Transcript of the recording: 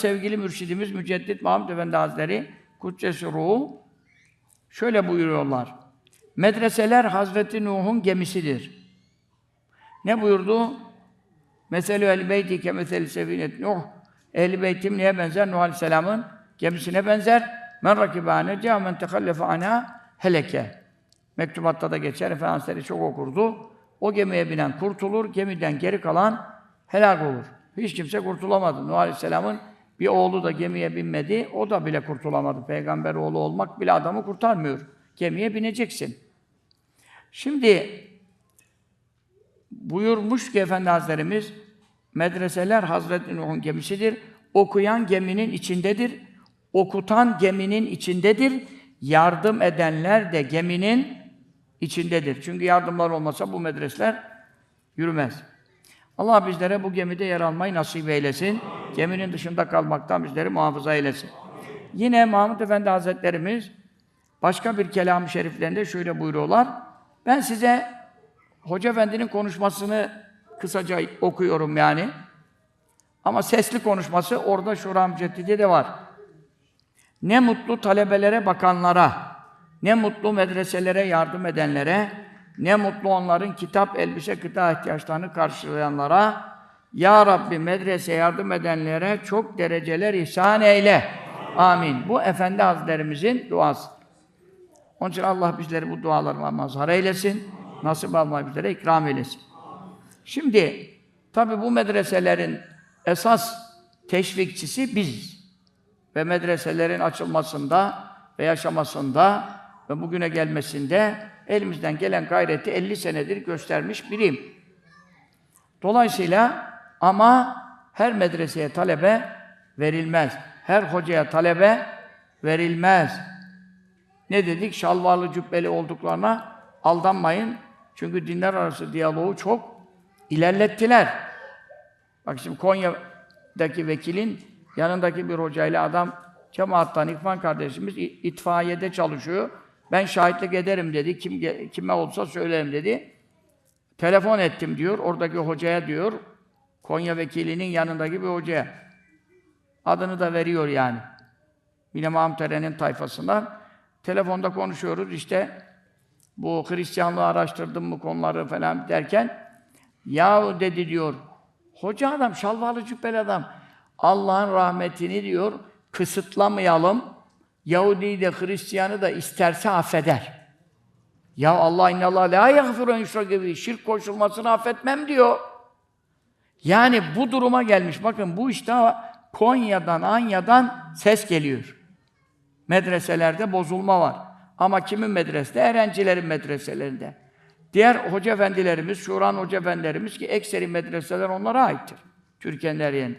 sevgili mürşidimiz Müceddit Mahmud Efendi Hazretleri Kuddesi Ruhu şöyle buyuruyorlar. Medreseler Hazreti Nuh'un gemisidir. Ne buyurdu? Meselü el beyti ke meseli sefinet Nuh. Ehl-i beytim neye benzer? Nuh Aleyhisselam'ın gemisine benzer. Men rakibâne ca men tehallefe ana heleke. Mektubatta da geçer, Efendimizleri çok okurdu. O gemiye binen kurtulur, gemiden geri kalan helak olur. Hiç kimse kurtulamadı. Nuh Aleyhisselam'ın bir oğlu da gemiye binmedi, o da bile kurtulamadı. Peygamber oğlu olmak bile adamı kurtarmıyor. Gemiye bineceksin. Şimdi buyurmuş ki Efendi Hazretlerimiz, medreseler Hazreti Nuh'un gemisidir. Okuyan geminin içindedir. Okutan geminin içindedir. Yardım edenler de geminin içindedir. Çünkü yardımlar olmasa bu medreseler yürümez. Allah bizlere bu gemide yer almayı nasip eylesin. Geminin dışında kalmaktan bizleri muhafaza eylesin. Yine Mahmud Efendi Hazretlerimiz başka bir kelam-ı şeriflerinde şöyle buyuruyorlar. Ben size Hoca Efendi'nin konuşmasını kısaca okuyorum yani. Ama sesli konuşması orada Şura Müceddidi de var. Ne mutlu talebelere bakanlara, ne mutlu medreselere yardım edenlere, ne mutlu onların kitap, elbise, gıda ihtiyaçlarını karşılayanlara, Ya Rabbi medrese yardım edenlere çok dereceler ihsan eyle. Amin. Bu Efendi Hazretlerimizin duası. Onun için Allah bizleri bu dualarıma mazhar eylesin. Nasip almayı bizlere ikram eylesin. Şimdi tabi bu medreselerin esas teşvikçisi biziz. Ve medreselerin açılmasında ve yaşamasında ve bugüne gelmesinde elimizden gelen gayreti 50 senedir göstermiş biriyim. Dolayısıyla ama her medreseye talebe verilmez. Her hocaya talebe verilmez. Ne dedik? Şalvarlı cübbeli olduklarına aldanmayın. Çünkü dinler arası diyaloğu çok ilerlettiler. Bak şimdi Konya'daki vekilin yanındaki bir hocayla adam cemaattan İkvan kardeşimiz itfaiyede çalışıyor. Ben şahitlik ederim dedi. Kim kime olsa söylerim dedi. Telefon ettim diyor. Oradaki hocaya diyor. Konya vekilinin yanındaki bir hocaya. Adını da veriyor yani. Yine Mahmut Eren'in tayfasından. Telefonda konuşuyoruz işte bu Hristiyanlığı araştırdım mı konuları falan derken yahu dedi diyor hoca adam, şalvarlı cübbeli adam Allah'ın rahmetini diyor kısıtlamayalım Yahudi'yi de Hristiyan'ı da isterse affeder. Ya Allah inna Allah la yaghfiru gibi şirk koşulmasını affetmem diyor. Yani bu duruma gelmiş. Bakın bu işte Konya'dan, Anya'dan ses geliyor. Medreselerde bozulma var. Ama kimin medresede? Erencilerin medreselerinde. Diğer hoca efendilerimiz, Şuran hoca efendilerimiz ki ekseri medreseler onlara aittir. Türkiye'nin her yerinde.